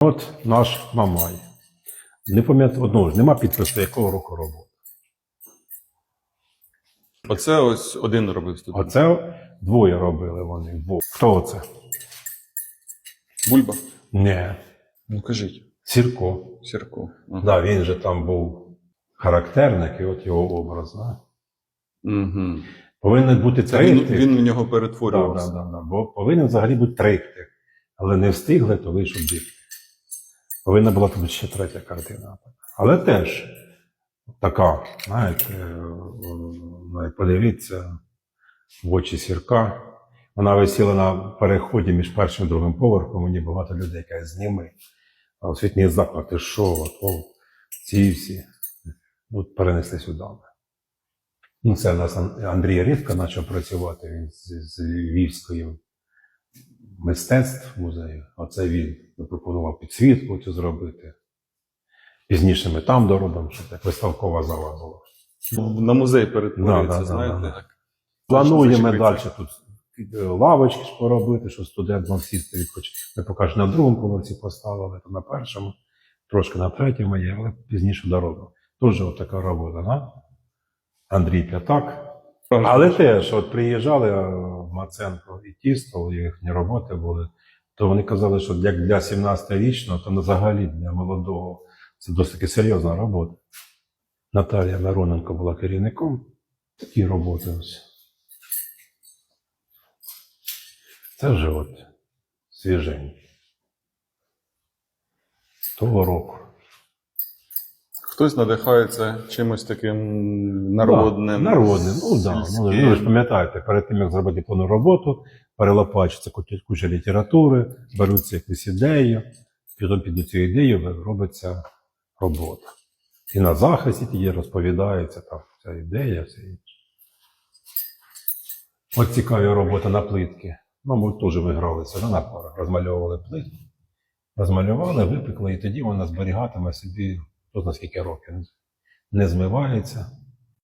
От наш Мамай. Не пам'ятаю одного ж, нема підпису, якого року роботи. Оце ось один робив студент. Оце двоє робили вони. Хто оце? Бульба. Ні. Ну кажіть, Сірко. Сірко. Ага. Да, він же там був характерник, і от його образ. Да? Угу. Повинен бути Це він, триптих. він в нього Да, перетворювався. да, да, да. Бо повинен взагалі бути триптих. Але не встигли, то вийшов бік. Повинна була бути ще третя картина. Але теж така, знаєте, е, подивіться в очі сірка. Вона висіла на переході між першим і другим поверхом. Мені багато людей каже, зніми. А освітній заклад, ти що? Ці всі. От перенесли сюди. Ну, це у нас Андрій Рідко почав працювати він з, з Львівської мистецтв музею. Оце він запропонував підсвітку цю зробити. Пізніше ми там доробимо, щоб як виставкова зала була. На музей перетворюється, Да, да, да, знаєте. да. так. Плануємо далі тут е, лавочки ж поробити, що студент мав сісти відпочити. Ми поки що на другому поверсі поставили, то на першому, трошки на третьому є, але пізніше доробимо. Дуже така робота, да? Андрій П'ятак. Але теж, от приїжджали Маценко і Тістол, їхні роботи були, то вони казали, що як для 17-річного, то взагалі для молодого це досить серйозна робота. Наталія Мироненко була керівником. Такі роботи ось. Це вже от свіжень. Того року. Хтось надихається чимось таким народним. Да, народним. Ну, да. ну, ну, ви ж пам'ятаєте, перед тим, як зробити повну роботу, перелопачується куча, літератури, беруться якісь ідеї, потім під цю ідею робиться робота. І на захисті тоді розповідається там ця ідея, все інше. От цікаві роботи на плитки. Теж ми гралися да, на парах, розмальовували плитки. Розмалювали, випекли, і тоді вона зберігатиме собі хто за скільки років. Не змивається.